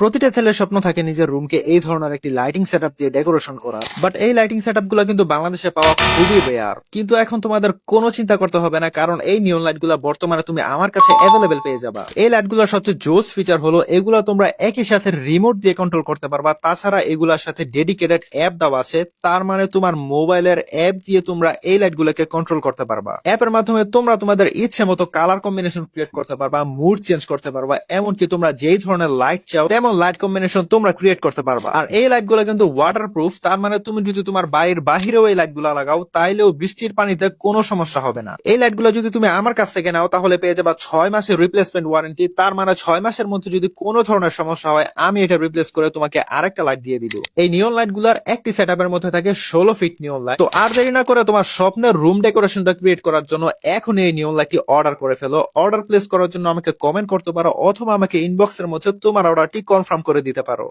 প্রতিটা ছেলের স্বপ্ন থাকে নিজের রুমকে এই ধরনের একটি লাইটিং সেটআপ দিয়ে ডেকোরেশন করা বাট এই লাইটিংগুলো কিন্তু বাংলাদেশে পাওয়া খুবই রেয়ার কিন্তু এখন তোমাদের কোনো চিন্তা করতে হবে না, কারণ এই নিয়ন লাইটগুলা বর্তমানে তুমি আমার কাছে অ্যাভেলেবেল পেয়ে যাবা। এই লাইট সবচেয়ে জোস ফিচার হলো, এগুলো তোমরা একই সাথে রিমোট দিয়ে কন্ট্রোল করতে পারবা। তাছাড়া এগুলোর সাথে ডেডিকেটেড অ্যাপ দেওয়া আছে, তার মানে তোমার মোবাইলের অ্যাপ দিয়ে তোমরা এই লাইট গুলোকে কন্ট্রোল করতে পারবা। অ্যাপের মাধ্যমে তোমরা তোমাদের ইচ্ছে মতো কালার কম্বিনেশন ক্রিয়েট করতে পারবা মুড চেঞ্জ করতে পারবা, এমনকি তোমরা যেই ধরনের লাইট চাও তেমন লাইট কম্বিনেশন তোমরা ক্রিয়েট করতে পারবা। আর এই লাইটগুলো কিন্তু ওয়াটার প্রুফ তার মানে তুমি যদি তোমার বাড়ির বাহিরেও এই লাইটগুলো লাগাও, তাইলেও বৃষ্টির পানিতে কোনো সমস্যা হবে না। এই লাইট যদি তুমি আমার কাছ থেকে নাও, তাহলে পেয়ে যাবা ছয় মাসের রিপ্লেসমেন্ট ওয়ারেন্টি তার মানে ছয় মাসের মধ্যে যদি কোনো ধরনের সমস্যা হয়, আমি এটা রিপ্লেস করে তোমাকে আরেকটা লাইট দিয়ে দিব। এই নিয়ন লাইটগুলার একটি সেট মধ্যে থাকে ষোলো ফিট নিয়ন লাইট তো আর দেরি না করে তোমার স্বপ্নের রুম ডেকোরেশনটা ক্রিয়েট করার জন্য এখন এই নিয়ন লাইটটি অর্ডার করে ফেলো। অর্ডার প্লেস করার জন্য আমাকে কমেন্ট করতে পারো, অথবা আমাকে ইনবক্সের মধ্যে তোমার অর্ডারটি কনফার্ম করে দিতে পারো।